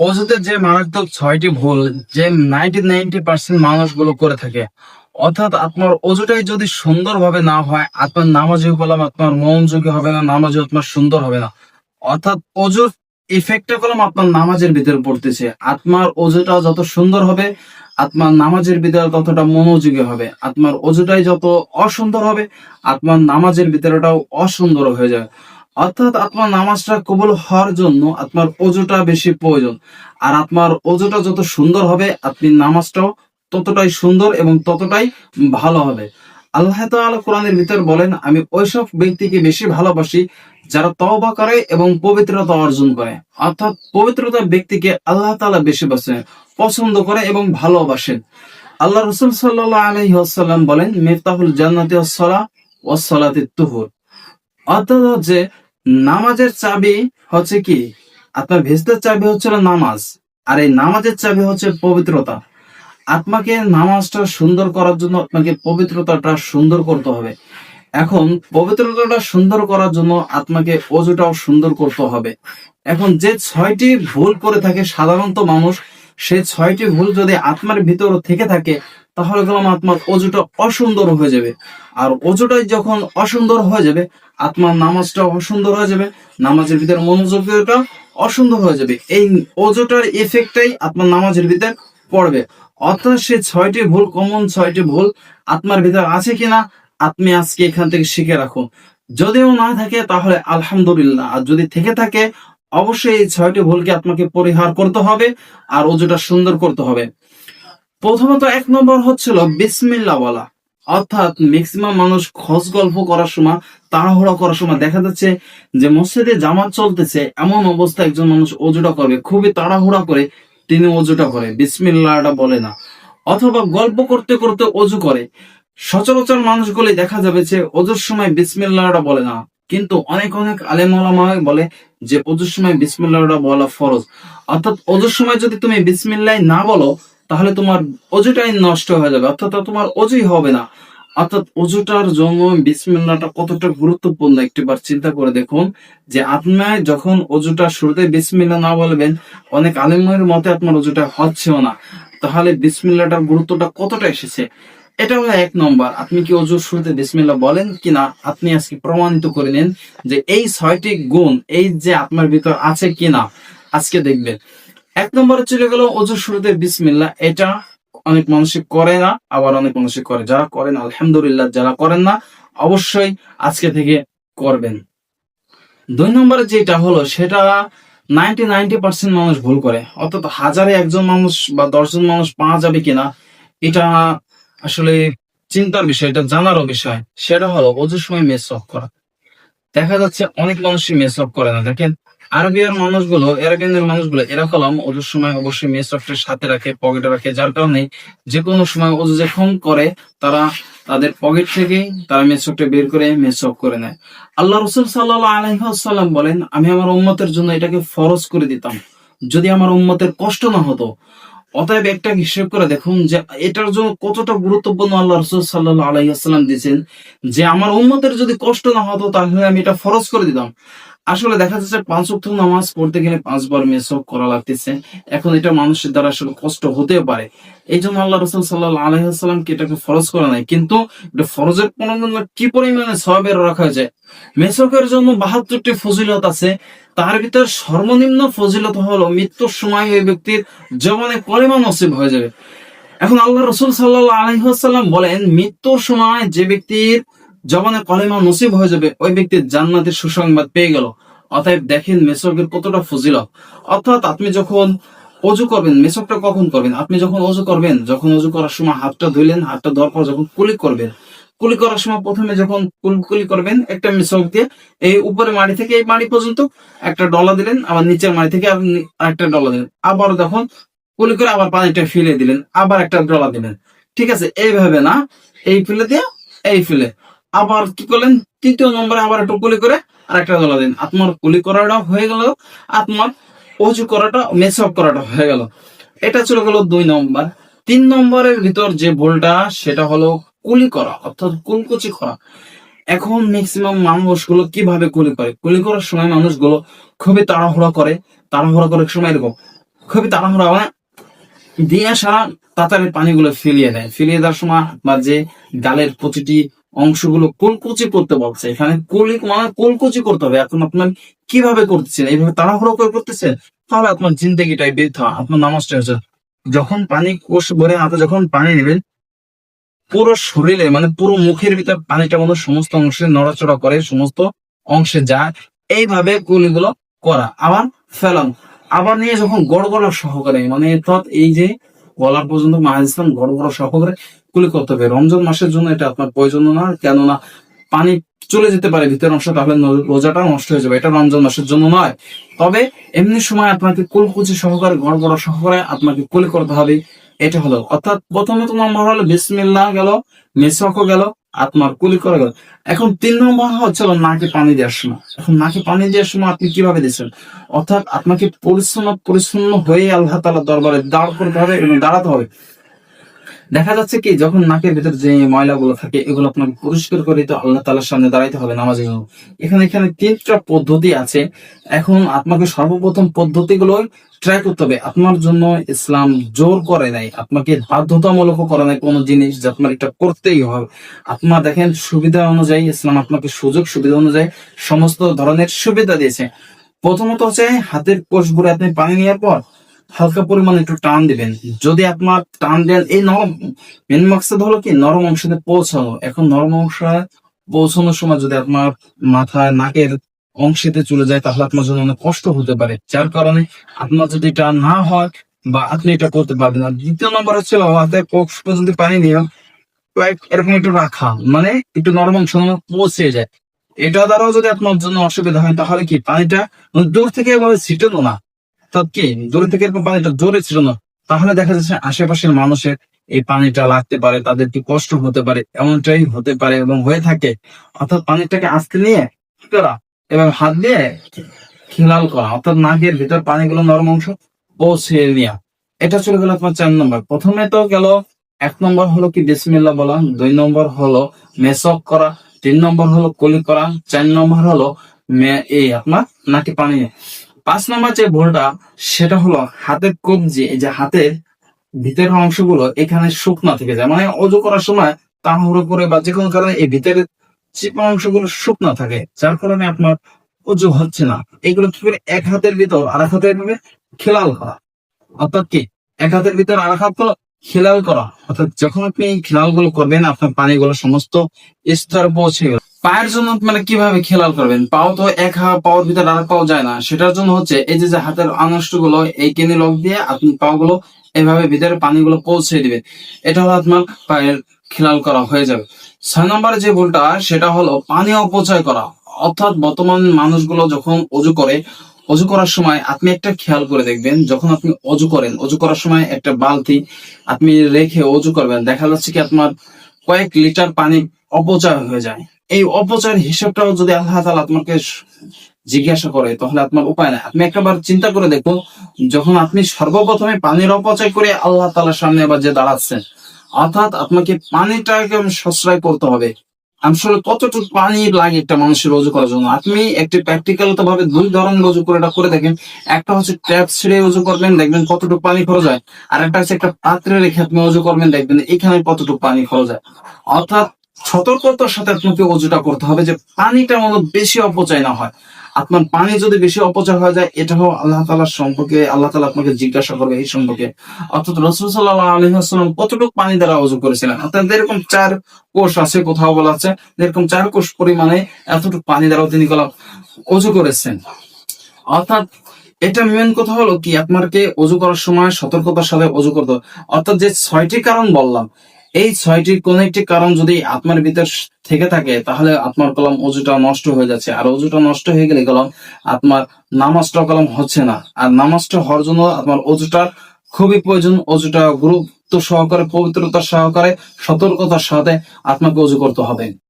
অজুতে যে মারাত্মক ছয়টি ভুল, যে নাইনটি নাইনটি পার্সেন্ট মানুষগুলো করে থাকে, অর্থাৎ আপনার অজুটাই যদি সুন্দরভাবে না হয়, আপনার নামাজে বললাম আপনার মনোযোগী হবে না, নামাজে আপনার সুন্দর হবে না। অর্থাৎ অজুর ইফেক্টটা করলাম আপনার নামাজের ভিতরে পড়তেছে। আত্মার অজুটা যত সুন্দর হবে আত্মার নামাজের ভিতরে ততটা মনোযোগী হবে। আত্মার অজুটাই যত অসুন্দর হবে আত্মার নামাজের ভিতরেটাও অসুন্দর হয়ে যাবে। অর্থাৎ আপনার নামাজটা কবুল হওয়ার জন্য আপনার অজুটা বেশি প্রয়োজন। আর আপনার অজুটা যত সুন্দর হবে, আপনি নামাজটাও ততটাই সুন্দর এবং ততটাই ভালো হবে। আল্লাহ কোরআনের ভিতর বলেন, আমি ওইসব ব্যক্তিকে বেশি ভালোবাসি যারা তওবা করে এবং পবিত্রতা অর্জন করে। অর্থাৎ পবিত্রতা ব্যক্তিকে আল্লাহ তাআলা বেশি বাসেন, পছন্দ করে এবং ভালোবাসেন। আল্লাহ রসুল সাল্লাহ আলহি বলেন, মিফতাহুল জান্নাতি ওয়াসসালাহ ওয়াসসালাতি তুহুর। অর্থাৎ হচ্ছে নামাজের চাবি হচ্ছে কি? আপনার ভেস্তের চাবি হচ্ছে নামাজ, আর এই নামাজের চাবি হচ্ছে পবিত্রতা। আপনাকে নামাজটা সুন্দর করার জন্য আপনাকে পবিত্রতাটা সুন্দর করতে হবে। এখন পবিত্রতাটা সুন্দর করার জন্য আপনাকে অজুটাও সুন্দর করতে হবে। এখন যে ছয়টি ভুল করে থাকে, সাধারণত মানুষ সেই ছয়টি ভুল যদি আত্মার ভিতর থেকে থাকে তাহলে গেলাম আত্মার অজুটা অসুন্দর হয়ে যাবে। আর অজুটাই যখন অসুন্দর হয়ে যাবে, আত্মার নামাজটা অসুন্দর হয়ে যাবে, নামাজের ভিতরে মনোযোগটা অসুন্দর হয়ে যাবে। এই অজুটার এফেক্টটাই আপনার নামাজের ভিতর পড়বে। অর্থাৎ সে ছয়টি ভুল কমন ছয়টি ভুল আত্মার ভিতর আছে কিনা, আপনি আজকে এখান থেকে শিখে রাখুন। যদিও না থাকে, তাহলে আলহামদুলিল্লাহ। আর যদি থেকে থাকে, অবশ্যই এই ছয়টি ভুলকে আপনাকে পরিহার করতে হবে, আর অজুটা সুন্দর করতে হবে। প্রথমত এক নম্বর হচ্ছিল বিসমিল্লা বলা অর্থাৎ ম্যাক্সিমাম মানুষ খোঁজ গল্প করার সময়, তাড়াহুড়া করার সময় দেখা যাচ্ছে যে মসজিদে জামাত চলতেছে, এমন অবস্থা একজন মানুষ অজুটা করবে, খুবই তাড়াহুড়া করে তিনি অজুটা করে, বিসমিল্লাহটা বলে না। অথবা গল্প করতে করতে অজু করে। সচরাচর মানুষগুলি দেখা যাবে যে অজুর সময় বিসমিল্লাটা বলে না। কিন্তু অনেক অনেক আলেম বলে যে অজুর সময় বিসমিল্লাহটা বলা ফরজ। অর্থাৎ অজুর সময় যদি তুমি বিসমিল্লাহ না বলো তাহলে তোমার অজুটাই নষ্ট হয়ে যাবে, অর্থাৎ তোমার অজুই হবে না। অর্থাৎ অজুটার জন্য বিসমিল্লাহটা কতটা গুরুত্বপূর্ণ একটিবার চিন্তা করে দেখুন, যে আপনার যখন অজুটা শুরুতে বিসমিল্লাহ না বলবেন, অনেক আলেমের মতে আপনার অজুটা হচ্ছেও না। তাহলে বিসমিল্লাহটার গুরুত্বটা কতটা এসেছে? এটা হলো এক নম্বর, আপনি কি অজুর শুরুতে বিসমিল্লাহ বলেন কিনা, আপনি আজকে প্রমাণিত করে নিন যে এই ছয়টি গুণ, এই যে আপনার ভিতর আছে কিনা, আজকে দেখবেন। এক নম্বরে চলে গেল অজুর শুরুতে বিসমিল্লাহ। এটা অনেক মানুষই করে না, আবার অনেক মানুষই করে। যারা করেন, আলহামদুলিল্লাহ, যারা করেন না, অবশ্যই আজকে থেকে করবেন। দুই নম্বরে যেটা হলো, সেটা নাইনটি নাইনটি পার্সেন্ট মানুষ ভুল করে। অর্থাৎ হাজারে একজন মানুষ বা দশজন মানুষ পাওয়া যাবে কিনা, এটা আসলে চিন্তার বিষয়, এটা জানারও বিষয়। সেটা হলো অজুর সময় মেস অফ করা। দেখা যাচ্ছে অনেক মানুষই মেস অফ করে না। দেখেন আরবিয়ার মানুষগুলো আরবিয়ানের মানুষগুলো, এরা কলম অজুর সময় অবশ্যই মেস অফের সাথে রাখে পকেটে রাখে, যার কারণে যে কোনো সময় অজু যখন করে, তারা তাদের পকেট থেকে তারা মেসকটা বের করে মেসক করে নেয়। আল্লাহ রসুল সাল্লাহ আলহাম বলেন, আমি আমার উম্মতের জন্য এটাকে ফরজ করে দিতাম। যদি আমার উম্মতের কষ্ট না হতো, অতএব একটা হিসেব করে দেখুন যে এটার জন্য কতটা গুরুত্বপূর্ণ আল্লাহ রসুল সাল্লাহ আলাইসাল্লাম দিয়েছেন যে, আমার উম্মতের যদি কষ্ট না হতো, তাহলে আমি এটা ফরজ করে দিতাম। আসলে দেখা যাচ্ছে পাঁচ অক্ট নামাজ পড়তে গেলে পাঁচবার মেসক করা লাগতেছে। এখন এটা মানুষের দ্বারা আসলে কষ্ট হতে পারে। এই জন্য আল্লাহ রসুল সাল্লাহ আলহামকে এটাকে ফরজ করা নাই? কিন্তু এটা ফরজের পরিমাণ কি পরিমাণে সবের রাখা হয়েছে মেসকের জন্য বাহাত্তরটি ফজিলত আছে। তার ভিতর সর্বনিম্ন ফজিলত হলো মৃত্যুর সময় ওই ব্যক্তির জবানে কলেমা নসিব হয়ে যাবে। এখন আল্লাহ রসুল সাল্লাহ আলহিহাসাল্লাম বলেন, মৃত্যুর সময় যে ব্যক্তির জবানে কলেমা নসিব হয়ে যাবে, ওই ব্যক্তির জান্নাতের সুসংবাদ পেয়ে গেল। অতএব দেখেন মেসকের কতটা ফজিলত। অর্থাৎ আপনি যখন অজু করবেন মেসকটা কখন করবেন? আপনি যখন অজু করবেন, যখন অজু করার সময় হাতটা ধুইলেন, হাতটা ধোয়ার পর যখন কুলি করবেন, কুলি করার সময় প্রথমে যখন কুলি করবেন, একটা মেসক দিয়ে এই উপরে মাড়ি থেকে এই মাড়ি পর্যন্ত একটা ডলা দিলেন, আবার নিচের মাড়ি থেকে একটা ডলা দিলেন। আবার যখন কুলি করে আবার পানিটা ফেলে দিলেন, আবার একটা ডলা দিলেন। ঠিক আছে, এইভাবে না, এই ফেলে দিয়ে, এই ফেলে। আবার কি করলেন? তৃতীয় নম্বরে আবার একটু কুলি করে আর একটা ডলা দিন আপনার কুলি করাটা হয়ে গেল, আত্মার অজু করাটা মেসঅপ করাটা হয়ে গেল। এটা চলে গেল দুই নম্বর। তিন নম্বরের ভিতর যে ভুলটা, সেটা হলো কুলি করা, অর্থাৎ কুলকুচি করা। এখন ম্যাক্সিমাম মানুষগুলো কীভাবে কুলি করে? কুলি করার সময় মানুষগুলো খুবই তাড়াহুড়া করে। তাড়াহুড়া করার সময় এরকম খুবই তাড়াহুড়া মানে দিয়ে সারা তাড়াতাড়ি পানিগুলো ফেলিয়ে দেয়। ফেলিয়ে দেওয়ার সময় আপনার যে গালের প্রতিটি অংশগুলো কুলকুচি করতে বলছে। এখানে কুলি মানে কুলকুচি করতে হবে। এখন আপনার কীভাবে করতেছেন? এইভাবে তাড়াহুড়ো করে করতেছেন? তাহলে আপনার জিন্দগিটাই বৃথা আপনার নামাজটা হচ্ছে যখন পানি কোষ ভরে হাতে যখন পানি নেবেন, পুরো শরীরে মানে পুরো মুখের ভিতর পানিটা মতো সমস্ত অংশে নড়াচড়া করে, সমস্ত অংশে যায়। এইভাবে কুলিগুলো করা। আবার ফেলান। আবার নিয়ে যখন গড় গড় সহকারে মানে অর্থাৎ এই যে গলার পর্যন্ত মাহাজ ইসলাম গড় সহকারে কুলি করতে হবে। রমজান মাসের জন্য এটা আপনার প্রয়োজন না, কেননা পানি চলে যেতে পারে ভিতরের অংশ তাহলে রোজাটা নষ্ট হয়ে যাবে। এটা রমজান মাসের জন্য নয়। তবে এমনি সময় আপনাকে কুলকুচি সহকারে গড় গড় সহকারে আপনাকে কুলি করতে হবে। এটা হলো। অর্থাৎ প্রথমত নম্বর হলো, বিসমিল্লাহ গেল মেসকও গেল, আপনার কুলি করে গেল। এখন তিন নম্বর হচ্ছে নাকে পানি দেওয়ার সময়। এখন নাকে পানি দেওয়ার সময় আপনি কীভাবে দিচ্ছেন? অর্থাৎ আপনাকে পরিচ্ছন্ন পরিচ্ছন্ন হয়ে আল্লাহ তালা দরবারে দাঁড় করতে হবে এবং দাঁড়াতে হবে। দেখা যাচ্ছে কি, যখন নাকের ভিতর যে ময়লাগুলো থাকে, এগুলো আপনাকে পরিষ্কার করে তো আল্লাহ তালার সামনে দাঁড়াইতে হবে নামাজের জন্য এখানে এখানে তিনটা পদ্ধতি আছে। এখন আপনাকে সর্বপ্রথম পদ্ধতিগুলো ট্রাই করতে হবে। আপনার জন্য ইসলাম জোর করে নাই। আপনাকে বাধ্যতামূলক করে নাই কোনো জিনিস যে আপনার এটা করতেই হবে। আপনার দেখেন, সুবিধা অনুযায়ী ইসলাম আপনাকে সুযোগ সুবিধা অনুযায়ী সমস্ত ধরনের সুবিধা দিয়েছে। প্রথমত হচ্ছে হাতের কোষ ঘুরে আপনি পানি নেওয়ার পর হালকা পরিমাণে একটু টান দিবেন। যদি আপনার টান দেন, এই নরম মেন মাকসাদ হলো কি, নরম অংশে পৌঁছানো। এখন নরম অংশ পৌঁছানোর সময় যদি আপনার মাথায়, নাকের অংশেতে চলে যায়, তাহলে আপনার জন্য অনেক কষ্ট হতে পারে। যার কারণে আপনার যদি এটা না হয় বা আপনি এটা করতে পারবেন না। দ্বিতীয় নম্বর হচ্ছে, হাতে কোষ পর্যন্ত পানি নিয়ে এরকম একটু রাখা। মানে একটু নরম অংশ পৌঁছে যায়। এটা দ্বারাও যদি আপনার জন্য অসুবিধা হয়, তাহলে কি, পানিটা দূর থেকে এভাবে ছিটানো না। অর্থাৎ কি? দূরে থেকে এরকম পানিটা জোরে ছিল না। তাহলে দেখা যাচ্ছে আশেপাশের মানুষের এই পানিটা লাগতে পারে, তাদের কি কষ্ট হতে পারে, এমনটাই হতে পারে এবং হয়ে থাকে। অর্থাৎ পানিটাকে আস্তে নিয়ে কি করা? এবং হাত দিয়ে খিলাল করা। অর্থাৎ নাকের ভিতর পানিগুলো নরম অংশ পৌঁছে নেওয়া এটা চলে গেল আপনার চার নম্বর। প্রথমে তো গেল এক নম্বর হলো কি? বিসমিল্লাহ বলা। দুই নম্বর হলো মেসক করা। তিন নম্বর হলো কলি করা। চার নম্বর হলো আপনার নাকি পানি। পাঁচ নম্বর যে ভুলটা, সেটা হলো হাতের কবজি, এই যে হাতের ভিতরের অংশগুলো এখানে শুকনা থেকে যায়। মানে অজু করার সময় তাড়াহুড়ো করে বা যে কোনো কারণে এই ভিতরের চিপা অংশগুলো শুকনা থাকে, যার কারণে আপনার অজু হচ্ছে না। এগুলো কি করে এক হাতের ভিতর আর এক হাতের ভাবে খেলাল করা। অর্থাৎ কি? এক হাতের ভিতর আর এক হাত খেলাল করা। অর্থাৎ যখন আপনি খেলালগুলো করবেন, আপনার পানিগুলো সমস্ত স্তর পৌঁছে গেল। পায়ের জন্য মানে কীভাবে খেলাল করবেন? পাও তো এক হাত পাওয়ার ভিতর আর পাও যায় না। সেটার জন্য হচ্ছে এই যে হাতের আনষ্টগুলো এই কেনে লক দিয়ে আপনি পাও গুলো এভাবে ভিতরে পানিগুলো পৌঁছে দিবেন। এটা হলো আপনার পায়ের খেলাল করা হয়ে যাবে। ছয় নম্বরে যে ভুলটা, সেটা হলো পানি অপচয় করা। অর্থাৎ বর্তমান মানুষগুলো যখন অজু করে, অজু করার সময় আপনি একটা খেয়াল করে দেখবেন, যখন আপনি অজু করেন, অজু করার সময় একটা বালতি আপনি রেখে অজু করবেন। দেখা যাচ্ছে কি আপনার কয়েক লিটার পানি অপচয় হয়ে যায়। এই অপচয়ের হিসাবটাও যদি আল্লাহ আপনাকে স- জিজ্ঞাসা করে, তাহলে আপনার উপায় নাই। আপনি একবার চিন্তা করে দেখুন, যখন আপনি সর্বপ্রথমে পানির অপচয় করে আল্লাহ তাআলার সামনে আবার যে দাঁড়াচ্ছেন, অর্থাৎ আপনাকে পানিটাকে সাশ্রয় করতে হবে। আসলে কতটুকু পানি লাগে একটা মানুষের রোজু করার জন্য? আপনি একটি প্র্যাকটিক্যাল ভাবে দুই ধরনের রোজু করে এটা করে দেখেন। একটা হচ্ছে ট্যাপ ছেড়ে উজু করবেন, দেখবেন কতটুকু পানি খরচ হয়। আর একটা হচ্ছে একটা পাত্রে রেখে আপনি উজু করবেন, দেখবেন এখানে কতটুকু পানি খরচ হয়। অর্থাৎ সতর্কতার সাথে আপনাকে উজুটা করতে হবে যে পানিটা মতো বেশি অপচয় না হয়। আপনার পানি যদি বেশি অপচয় হয়ে যায়, এটাও আল্লাহ তালার সম্পর্কে, আল্লাহ তালা আপনাকে জিজ্ঞাসা করবে এই সম্পর্কে। অর্থাৎ রসুল সাল্লাহ আলহাম কতটুকু পানি দ্বারা উজু করেছিলেন? অর্থাৎ এরকম চার কোষ আছে, কোথাও বলা আছে এরকম চার কোষ পরিমাণে এতটুকু পানি দ্বারাও তিনি গলা অজু করেছেন। অর্থাৎ এটা মেন কথা হলো কি, আপনাকে অজু করার সময় সতর্কতার সাথে অজু করতে অর্থাৎ যে ছয়টি কারণ বললাম এই ছয়টির কোন একটি কারণ যদি আত্মার ভিতর থেকে থাকে, তাহলে আত্মার কলম অজুটা নষ্ট হয়ে যাচ্ছে। আর অজুটা নষ্ট হয়ে গেলে কলম আত্মার নামাজটা কলম হচ্ছে না। আর নামাজটা হওয়ার জন্য আত্মার অজুটার খুবই প্রয়োজন। অজুটা গুরুত্ব সহকারে, পবিত্রতা সহকারে, সতর্কতার সাথে আত্মাকে অজু করতে হবে।